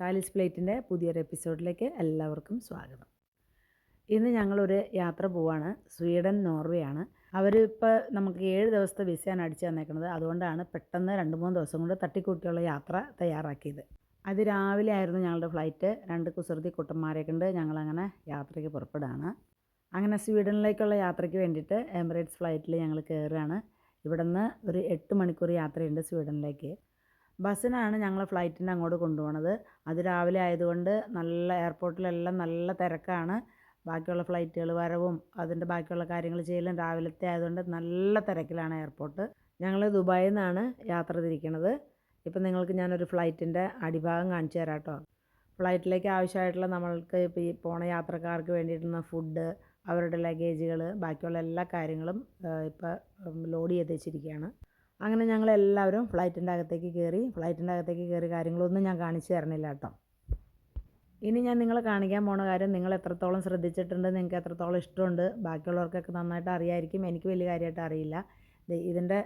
സാലിസ് പ്ലേറ്റിന്റെ പുതിയൊരു എപ്പിസോഡിലേക്ക് എല്ലാവർക്കും സ്വാഗതം. ഇന്ന് ഞങ്ങളൊരു യാത്ര പോവാണ്. സ്വീഡൻ നോർവേ ആണ്. അവരിപ്പോൾ നമുക്ക് ഏഴ് ദിവസത്തെ വിസയാണ് അടിച്ചു തന്നേക്കുന്നത് അതുകൊണ്ടാണ് പെട്ടെന്ന് രണ്ട് മൂന്ന് ദിവസം കൊണ്ട് തട്ടിക്കൂട്ടിയുള്ള യാത്ര തയ്യാറാക്കിയത്. അത് രാവിലെ ആയിരുന്നു ഞങ്ങളുടെ ഫ്ലൈറ്റ് രണ്ട് കുസൃതി കുട്ടന്മാരെ കൊണ്ട് ഞങ്ങളങ്ങനെ യാത്രയ്ക്ക് പുറപ്പെടുകയാണ്. അങ്ങനെ സ്വീഡനിലേക്കുള്ള യാത്രയ്ക്ക് വേണ്ടിയിട്ട് എമിറേറ്റ്സ് ഫ്ലൈറ്റിൽ ഞങ്ങൾ കയറുകയാണ് ഇവിടെ നിന്ന് ഒരു എട്ട് മണിക്കൂർ യാത്രയുണ്ട് സ്വീഡനിലേക്ക്. ബസ്സിനാണ് ഞങ്ങൾ ഫ്ലൈറ്റിന്റെ അങ്ങോട്ട് കൊണ്ടുപോണത്. അത് രാവിലെ ആയതുകൊണ്ട് നല്ല എയർപോർട്ടിലെല്ലാം നല്ല തിരക്കാണ്. ബാക്കിയുള്ള ഫ്ലൈറ്റുകൾ വരവും അതിന്റെ ബാക്കിയുള്ള കാര്യങ്ങൾ ചെയ്യലും രാവിലത്തെ ആയതുകൊണ്ട് നല്ല തിരക്കിലാണ് എയർപോർട്ട്. ഞങ്ങൾ ദുബായിൽ നിന്നാണ് യാത്ര തിരിക്കണത്. ഇപ്പം നിങ്ങൾക്ക് ഞാനൊരു ഫ്ലൈറ്റിന്റെ അടിഭാഗം കാണിച്ചു തരാം കേട്ടോ. ഫ്ലൈറ്റിലേക്ക് ആവശ്യമായിട്ടുള്ള നമ്മൾക്ക് ഇപ്പോൾ ഈ പോണ യാത്രക്കാർക്ക് വേണ്ടിയിട്ടുള്ള ഫുഡ് അവരുടെ ലഗേജുകൾ ബാക്കിയുള്ള എല്ലാ കാര്യങ്ങളും ഇപ്പോൾ ലോഡ് ചെയ്ത് വെച്ചിരിക്കുകയാണ്. അങ്ങനെ ഞങ്ങളെല്ലാവരും ഫ്ലൈറ്റിന്റെ അകത്തേക്ക് കയറി ഫ്ലൈറ്റിന്റെ അകത്തേക്ക് കയറി കാര്യങ്ങളൊന്നും ഞാൻ കാണിച്ചു തരണില്ല കേട്ടോ. ഇനി ഞാൻ നിങ്ങളെ കാണിക്കാൻ പോണ കാര്യം നിങ്ങൾ എത്രത്തോളം ശ്രദ്ധിച്ചിട്ടുണ്ട് നിങ്ങൾക്ക് എത്രത്തോളം ഇഷ്ടമുണ്ട് ബാക്കിയുള്ളവർക്കൊക്കെ നന്നായിട്ട് അറിയായിരിക്കും. എനിക്ക് വലിയ കാര്യമായിട്ട് അറിയില്ല. ഇതിന്റെ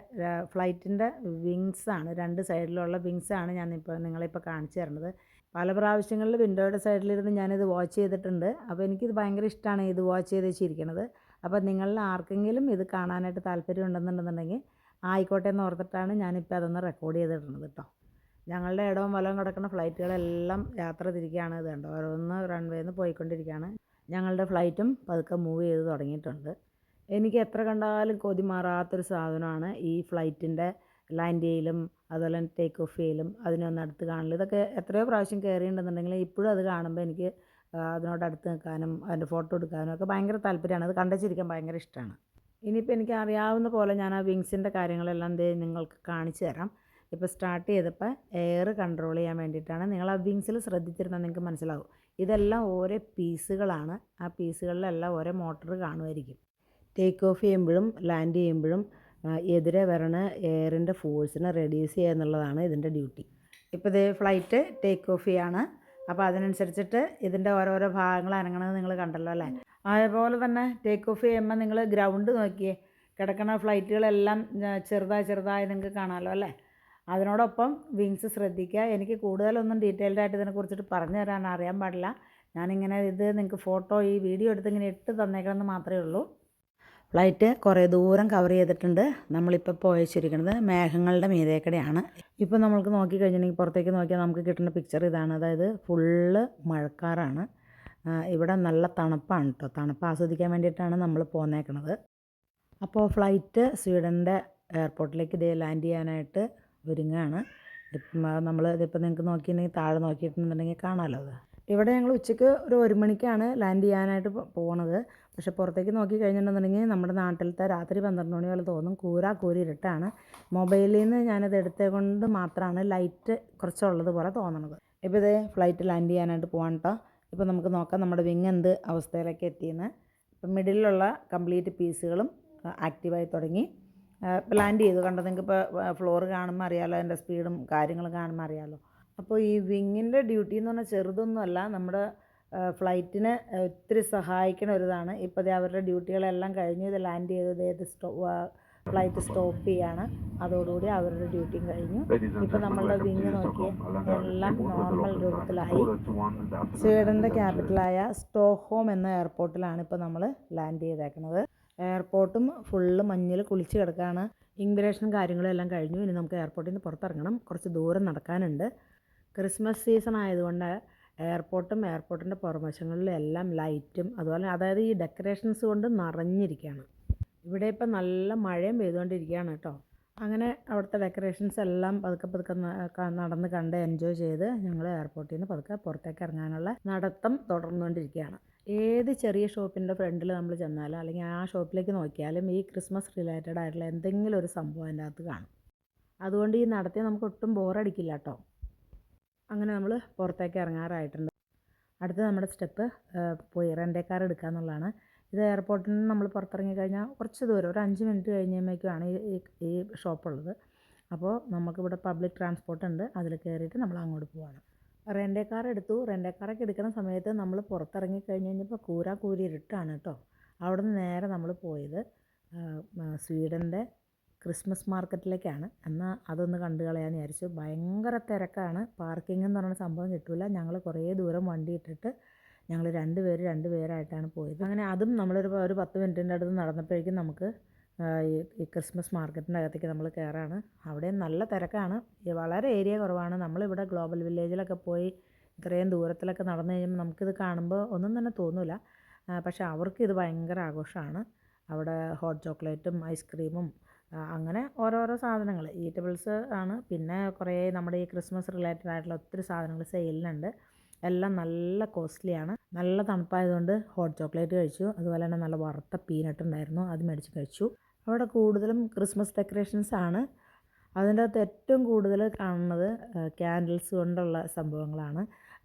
ഫ്ലൈറ്റിന്റെ വിങ്സാണ് രണ്ട് സൈഡിലുള്ള വിങ്സാണ് ഇപ്പോൾ നിങ്ങളിപ്പോൾ കാണിച്ചു തരുന്നത് പല പ്രാവശ്യങ്ങളിൽ വിൻഡോയുടെ സൈഡിലിരുന്ന് ഞാനിത് വാച്ച് ചെയ്തിട്ടുണ്ട്. അപ്പോൾ എനിക്കിത് ഭയങ്കര ഇഷ്ടമാണ് ഇത് വാച്ച് ചെയ്ത് വെച്ചിരിക്കുന്നത് അപ്പോൾ നിങ്ങളിൽ ആർക്കെങ്കിലും ഇത് കാണാനായിട്ട് താല്പര്യം ഉണ്ടെന്നുണ്ടെന്നുണ്ടെങ്കിൽ ആയിക്കോട്ടെ എന്ന് ഓർത്തിട്ടാണ് ഞാനിപ്പോൾ അതൊന്ന് റെക്കോർഡ് ചെയ്തിടുന്നത് കേട്ടോ ഞങ്ങളുടെ ഇടവും വലവും കിടക്കുന്ന ഫ്ലൈറ്റുകളെല്ലാം യാത്ര തിരിക്കുകയാണ് ഇത് കണ്ടോ? ഓരോന്ന് റൺവേന്ന് പോയിക്കൊണ്ടിരിക്കുകയാണ്. ഞങ്ങളുടെ ഫ്ലൈറ്റും പതുക്കെ മൂവ് ചെയ്ത് തുടങ്ങിയിട്ടുണ്ട്. എനിക്ക് എത്ര കണ്ടാലും കൊതി മാറാത്തൊരു സാധനമാണ് ഈ ഫ്ലൈറ്റിന്റെ ലാൻഡ് ചെയ്യലും അതുപോലെ തന്നെ ടേക്ക് ഓഫ് ചെയ്യലും അതിനൊന്ന് അടുത്ത് കാണലും. ഇതൊക്കെ എത്രയോ പ്രാവശ്യം കയറിയിട്ടുണ്ടെന്നുണ്ടെങ്കിൽ ഇപ്പോഴും അത് കാണുമ്പോൾ എനിക്ക് അതിനോട് അടുത്ത് നിൽക്കാനും അതിന്റെ ഫോട്ടോ എടുക്കാനും ഒക്കെ ഭയങ്കര താല്പര്യമാണ്. അത് കണ്ടച്ചിരിക്കാൻ ഭയങ്കര ഇഷ്ടമാണ്. ഇനിയിപ്പോൾ എനിക്ക് അറിയാവുന്ന പോലെ ഞാൻ ആ വിങ്സിന്റെ കാര്യങ്ങളെല്ലാം ദേ നിങ്ങൾക്ക് കാണിച്ചു തരാം. ഇപ്പോൾ സ്റ്റാർട്ട് ചെയ്തപ്പോൾ എയർ കൺട്രോൾ ചെയ്യാൻ വേണ്ടിയിട്ടാണ് നിങ്ങൾ ആ വിങ്സിൽ ശ്രദ്ധിച്ചിരുന്നാൽ നിങ്ങൾക്ക് മനസ്സിലാവും. ഇതെല്ലാം ഓരോ പീസുകളാണ്. ആ പീസുകളിലെല്ലാം ഓരോ മോട്ടർ കാണുമായിരിക്കും. ടേക്ക് ഓഫ് ചെയ്യുമ്പോഴും ലാൻഡ് ചെയ്യുമ്പോഴും എതിരെ വരണ എയറിന്റെ ഫോഴ്സിനെ റെഡ്യൂസ് ചെയ്യുക എന്നുള്ളതാണ് ഇതിന്റെ ഡ്യൂട്ടി ഇപ്പോൾ ഇത് ഫ്ലൈറ്റ് ടേക്ക് ഓഫ് ചെയ്യാണ്. അപ്പോൾ അതിനനുസരിച്ചിട്ട് ഇതിന്റെ ഓരോരോ ഭാഗങ്ങൾ അനങ്ങണത് നിങ്ങൾ കണ്ടല്ലോ അല്ലേ? അതേപോലെ തന്നെ ടേക്ക് ഓഫ് ചെയ്യുമ്പോൾ നിങ്ങൾ ഗ്രൗണ്ട് നോക്കിയേ. കിടക്കുന്ന ഫ്ലൈറ്റുകളെല്ലാം ചെറുതായി ചെറുതായി നിങ്ങൾക്ക് കാണാമല്ലോ അല്ലേ? അതിനോടൊപ്പം വിങ്സ് ശ്രദ്ധിക്കുക. എനിക്ക് കൂടുതലൊന്നും ഡീറ്റെയിൽഡ് ആയിട്ട് ഇതിനെക്കുറിച്ചിട്ട് പറഞ്ഞു തരാൻ അറിയാൻ പാടില്ല. ഞാനിങ്ങനെ ഇത് നിങ്ങൾക്ക് ഫോട്ടോ ഈ വീഡിയോ എടുത്ത് ഇങ്ങനെ ഇട്ട് തന്നേക്കണമെന്ന് മാത്രമേ ഉള്ളൂ. ഫ്ലൈറ്റ് കുറേ ദൂരം കവർ ചെയ്തിട്ടുണ്ട്. നമ്മളിപ്പോൾ പോയച്ചിരിക്കുന്നത് മേഘങ്ങളുടെ മീതേക്കടെയാണ്. ഇപ്പോൾ നമ്മൾക്ക് നോക്കി കഴിഞ്ഞിട്ടുണ്ടെങ്കിൽ പുറത്തേക്ക് നോക്കിയാൽ നമുക്ക് കിട്ടുന്ന പിക്ചർ ഇതാണ്. അതായത് ഫുള്ള് മഴക്കാറാണ്. ഇവിടെ നല്ല തണുപ്പാണ് കേട്ടോ തണുപ്പ് ആസ്വദിക്കാൻ വേണ്ടിയിട്ടാണ് നമ്മൾ പോന്നേക്കണത്. അപ്പോൾ ഫ്ലൈറ്റ് സ്വീഡന്റെ എയർപോർട്ടിലേക്ക് ഇതേ ലാൻഡ് ചെയ്യാനായിട്ട് ഒരുങ്ങാണ്. നമ്മൾ ഇതിപ്പോൾ നിങ്ങൾക്ക് നോക്കിയിട്ടുണ്ടെങ്കിൽ താഴെ നോക്കിയിട്ടുണ്ടെന്നുണ്ടെങ്കിൽ കാണാമല്ലോ അത്. ഇവിടെ ഞങ്ങൾ ഉച്ചയ്ക്ക് ഒരു ഒരു മണിക്കാണ് ലാൻഡ് ചെയ്യാനായിട്ട് പോണത്. പക്ഷെ പുറത്തേക്ക് നോക്കി കഴിഞ്ഞിട്ടുണ്ടെന്നുണ്ടെങ്കിൽ നമ്മുടെ നാട്ടിലത്തെ രാത്രി പന്ത്രണ്ട് മണി പോലെ തോന്നും. കൂരാ കൂരി ഇരുട്ടാണ്. മൊബൈലിൽ നിന്ന് ഞാനത് എടുത്തത് മാത്രമാണ് ലൈറ്റ് കുറച്ചുള്ളത് പോലെ തോന്നണത്. ഇപ്പോൾ ഇതേ ഫ്ലൈറ്റ് ലാൻഡ് ചെയ്യാനായിട്ട് പോകാൻ കേട്ടോ ഇപ്പോൾ നമുക്ക് നോക്കാം നമ്മുടെ വിങ് എന്ത് അവസ്ഥയിലേക്ക് എത്തിയെന്ന്. ഇപ്പം മിഡിലുള്ള കംപ്ലീറ്റ് പീസുകളും ആക്റ്റീവായി തുടങ്ങി. ഇപ്പോൾ ലാൻഡ് ചെയ്തു. കണ്ടോ നിങ്ങൾക്ക് ഇപ്പോൾ ഫ്ലോർ കാണുമ്പോൾ അറിയാമല്ലോ അതിന്റെ സ്പീഡും കാര്യങ്ങളും കാണുമ്പോൾ അറിയാമല്ലോ അപ്പോൾ ഈ വിങ്ങിന്റെ ഡ്യൂട്ടി എന്ന് പറഞ്ഞാൽ ചെറുതൊന്നുമല്ല. നമ്മുടെ ഫ്ലൈറ്റിനെ ഒത്തിരി സഹായിക്കണ ഒരിതാണ്. ഇപ്പോൾ ഇത് അവരുടെ ഡ്യൂട്ടികളെല്ലാം കഴിഞ്ഞ്. ഇത് ലാൻഡ് ചെയ്തത് ഏത് സ്റ്റോ ഫ്ലൈറ്റ് സ്റ്റോപ്പ് ചെയ്യാണ്. അതോടുകൂടി അവരുടെ ഡ്യൂട്ടിയും കഴിഞ്ഞു. ഇപ്പോൾ നമ്മളുടെ വിങ് നോക്കിയ എല്ലാം നോർമൽ രൂപത്തിലായി സ്വീഡന്റെ ക്യാപിറ്റലായ സ്റ്റോക്ക്ഹോം എന്ന എയർപോർട്ടിലാണ് ഇപ്പോൾ നമ്മൾ ലാൻഡ് ചെയ്തേക്കുന്നത്. എയർപോർട്ടും ഫുള്ള് മഞ്ഞിൽ കുളിച്ച് കിടക്കുകയാണ് ഇമിഗ്രേഷൻ കാര്യങ്ങളും എല്ലാം കഴിഞ്ഞു. ഇനി നമുക്ക് എയർപോർട്ടിൽ നിന്ന് പുറത്തിറങ്ങണം. കുറച്ച് ദൂരം നടക്കാനുണ്ട്. ക്രിസ്മസ് സീസൺ ആയതുകൊണ്ട് എയർപോർട്ടും എയർപോർട്ടിന്റെ പുറംവശങ്ങളിലും എല്ലാം ലൈറ്റും അതുപോലെ അതായത് ഈ ഡെക്കറേഷൻസ് കൊണ്ട് നിറഞ്ഞിരിക്കുകയാണ്. ഇവിടെ ഇപ്പം നല്ല മഴയും പെയ്തുകൊണ്ടിരിക്കുകയാണ് കേട്ടോ. അങ്ങനെ അവിടുത്തെ ഡെക്കറേഷൻസ് എല്ലാം പതുക്കെ പതുക്കെ നടന്ന് കണ്ട് എൻജോയ് ചെയ്ത് ഞങ്ങൾ എയർപോർട്ടിൽ നിന്ന് പതുക്കെ പുറത്തേക്ക് ഇറങ്ങാനുള്ള നടത്തം തുടർന്നുകൊണ്ടിരിക്കുകയാണ്. ഏത് ചെറിയ ഷോപ്പിന്റെ ഫ്രണ്ടിൽ നമ്മൾ ചെന്നാലും അല്ലെങ്കിൽ ആ ഷോപ്പിലേക്ക് നോക്കിയാലും ഈ ക്രിസ്മസ് റിലേറ്റഡ് ആയിട്ടുള്ള എന്തെങ്കിലും ഒരു സംഭവം അതിന്റെ അകത്ത് കാണും. അതുകൊണ്ട് ഈ നടത്തി നമുക്ക് ഒട്ടും ബോറടിക്കില്ല കേട്ടോ. അങ്ങനെ നമ്മൾ പുറത്തേക്ക് ഇറങ്ങാറായിട്ടുണ്ട്. അടുത്ത നമ്മുടെ സ്റ്റെപ്പ് പോയി കാർ എടുക്കുക എന്നുള്ളതാണ് ഇത് എയർപോർട്ടിൽ നിന്ന് നമ്മൾ പുറത്തിറങ്ങി കഴിഞ്ഞാൽ കുറച്ച് ദൂരം ഒരു അഞ്ച് മിനിറ്റ് കഴിഞ്ഞപ്പോഴേക്കുമാണ് ഈ ഈ ഷോപ്പുള്ളത്. അപ്പോൾ നമുക്കിവിടെ പബ്ലിക് ട്രാൻസ്പോർട്ട് ഉണ്ട്. അതിൽ കയറിയിട്ട് നമ്മൾ അങ്ങോട്ട് പോവാണ്. റെന്റേ കാർ എടുത്തു. റെന്റേ കാറൊക്കെ എടുക്കുന്ന സമയത്ത് നമ്മൾ പുറത്തിറങ്ങി കഴിഞ്ഞ് കഴിഞ്ഞപ്പോൾ കൂരാ കൂരി ഇരുട്ടാണ് കേട്ടോ. അവിടെ നിന്ന് നേരെ നമ്മൾ പോയത് സ്വീഡന്റെ ക്രിസ്മസ് മാർക്കറ്റിലേക്കാണ്. എന്നാൽ അതൊന്ന് കണ്ടു കളയാമെന്ന് വിചാരിച്ചു. ഭയങ്കര തിരക്കാണ്. പാർക്കിംഗ് എന്ന് പറയുന്ന സംഭവം കിട്ടില്ല ഞങ്ങൾ കുറേ ദൂരം വണ്ടി ഇട്ടിട്ട് ഞങ്ങൾ രണ്ട് പേര് രണ്ട് പേരായിട്ടാണ് പോയത്. അങ്ങനെ അതും നമ്മളൊരു ഒരു പത്ത് മിനിറ്റിന്റെ അടുത്ത് നടന്നപ്പോഴേക്കും നമുക്ക് ഈ ക്രിസ്മസ് മാർക്കറ്റിന്റെ അകത്തേക്ക് നമ്മൾ കയറാണ് അവിടെ നല്ല തിരക്കാണ്. വളരെ ഏരിയ കുറവാണ്. നമ്മളിവിടെ ഗ്ലോബൽ വില്ലേജിലൊക്കെ പോയി ഇത്രയും ദൂരത്തിലൊക്കെ നടന്നു കഴിയുമ്പോൾ നമുക്കിത് കാണുമ്പോൾ ഒന്നും തന്നെ തോന്നില്ല പക്ഷേ അവർക്ക് ഇത് ഭയങ്കര ആഘോഷമാണ്. അവിടെ ഹോട്ട് ചോക്ലേറ്റും ഐസ്ക്രീമും അങ്ങനെ ഓരോരോ സാധനങ്ങൾ ഈറ്റബിൾസ് ആണ്. പിന്നെ കുറേ നമ്മുടെ ഈ ക്രിസ്മസ് റിലേറ്റഡ് ആയിട്ടുള്ള ഒത്തിരി സാധനങ്ങൾ സെയിലിനുണ്ട്. എല്ലാം നല്ല കോസ്റ്റ്ലിയാണ്. നല്ല തണുപ്പായതുകൊണ്ട് ഹോട്ട് ചോക്ലേറ്റ് കഴിച്ചു. അതുപോലെ തന്നെ നല്ല വറുത്ത പീനട്ട് ഉണ്ടായിരുന്നു. അത് മേടിച്ച് കഴിച്ചു. അവിടെ കൂടുതലും ക്രിസ്മസ് ഡെക്കറേഷൻസ് ആണ്. അതിന്റെ അകത്ത് ഏറ്റവും കൂടുതൽ കാണുന്നത് ക്യാൻഡിൽസ് കൊണ്ടുള്ള സംഭവങ്ങളാണ്.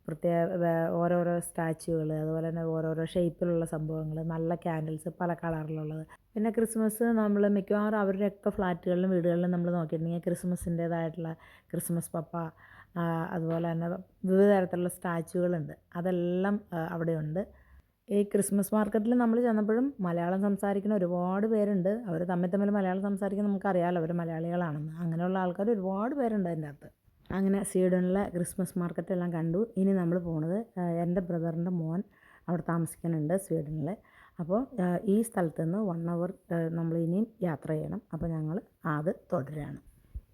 പ്രത്യേക ഓരോരോ സ്റ്റാച്ചുകൾ അതുപോലെ തന്നെ ഓരോരോ ഷേപ്പിലുള്ള സംഭവങ്ങൾ നല്ല ക്യാൻഡിൽസ് പല കളറിലുള്ളത്. പിന്നെ ക്രിസ്മസ് നമ്മൾ മിക്കവാറും അവരുടെയൊക്കെ ഫ്ലാറ്റുകളിലും വീടുകളിലും നമ്മൾ നോക്കിയിട്ടുണ്ടെങ്കിൽ ക്രിസ്മസിന്റേതായിട്ടുള്ള ക്രിസ്മസ് പപ്പ അതുപോലെ തന്നെ വിവിധ തരത്തിലുള്ള സ്റ്റാച്ചുകളുണ്ട്. അതെല്ലാം അവിടെയുണ്ട്. ഈ ക്രിസ്മസ് മാർക്കറ്റിൽ നമ്മൾ ചെന്നപ്പോഴും മലയാളം സംസാരിക്കുന്ന ഒരുപാട് പേരുണ്ട്. അവർ തമ്മിൽ തമ്മിൽ മലയാളം സംസാരിക്കുന്ന നമുക്കറിയാമല്ലോ അവർ മലയാളികളാണെന്ന്. അങ്ങനെയുള്ള ആൾക്കാർ ഒരുപാട് പേരുണ്ട് അതിന്റെ അകത്ത്. അങ്ങനെ സ്വീഡനിലെ ക്രിസ്മസ് മാർക്കറ്റ് എല്ലാം കണ്ടു. ഇനി നമ്മൾ പോണത് എന്റെ ബ്രദറിന്റെ മോൻ അവിടെ താമസിക്കുന്നുണ്ട് സ്വീഡനിൽ അപ്പോൾ ഈ സ്ഥലത്ത് നിന്ന് വൺ അവർ നമ്മൾ ഇനിയും യാത്ര ചെയ്യണം. അപ്പോൾ ഞങ്ങൾ അത് തുടരുകയാണ്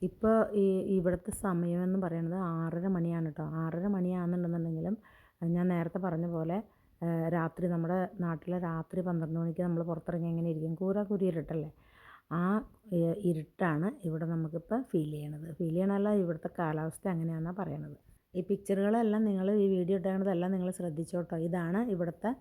ഇപ്പോൾ ഈ ഇവിടുത്തെ സമയമെന്ന് പറയുന്നത് ആറര മണിയാണ് കേട്ടോ ആറര മണിയാണെന്നുണ്ടെന്നുണ്ടെങ്കിലും ഞാൻ നേരത്തെ പറഞ്ഞ പോലെ രാത്രി നമ്മുടെ നാട്ടിലെ രാത്രി പന്ത്രണ്ട് മണിക്ക് നമ്മൾ പുറത്തിറങ്ങി എങ്ങനെ ഇരിക്കും? കൂര കുരി ഇരുട്ടല്ലേ? ആ ഇരുട്ടാണ് ഇവിടെ നമുക്കിപ്പോൾ ഫീൽ ചെയ്യണത്. ഫീൽ ചെയ്യണമല്ല ഇവിടുത്തെ കാലാവസ്ഥ അങ്ങനെയാണെന്നാണ് പറയണത്. ഈ പിക്ചറുകളെല്ലാം നിങ്ങൾ ഈ വീഡിയോ ഇട്ടേണ്ടതെല്ലാം നിങ്ങൾ ശ്രദ്ധിച്ചോട്ടോ? ഇതാണ് ഇവിടുത്തെ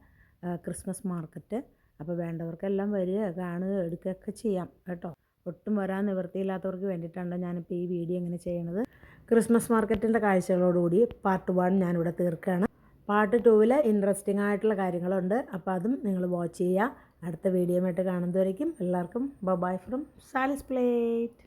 ക്രിസ്മസ് മാർക്കറ്റ് അപ്പോൾ വേണ്ടവർക്കെല്ലാം വരിക കാണുക എടുക്കുകയൊക്കെ ചെയ്യാം. കേട്ടോ? ഒട്ടും വരാൻ നിവൃത്തിയില്ലാത്തവർക്ക് വേണ്ടിയിട്ടാണ് ഞാനിപ്പോൾ ഈ വീഡിയോ ഇങ്ങനെ ചെയ്യണത്. ക്രിസ്മസ് മാർക്കറ്റിന്റെ കാഴ്ചകളോടുകൂടി പാർട്ട് വൺ ഞാനിവിടെ തീർക്കുകയാണ്. പാർട്ട് ടൂവിൽ ഇൻട്രസ്റ്റിംഗ് ആയിട്ടുള്ള കാര്യങ്ങളുണ്ട്. അപ്പോൾ അതും നിങ്ങൾ വാച്ച് ചെയ്യുക. അടുത്ത വീഡിയോ ആയിട്ട് കാണുന്നതുവരേക്കും എല്ലാവർക്കും ബൈ ഫ്രം സാലിസ് പ്ലേറ്റ്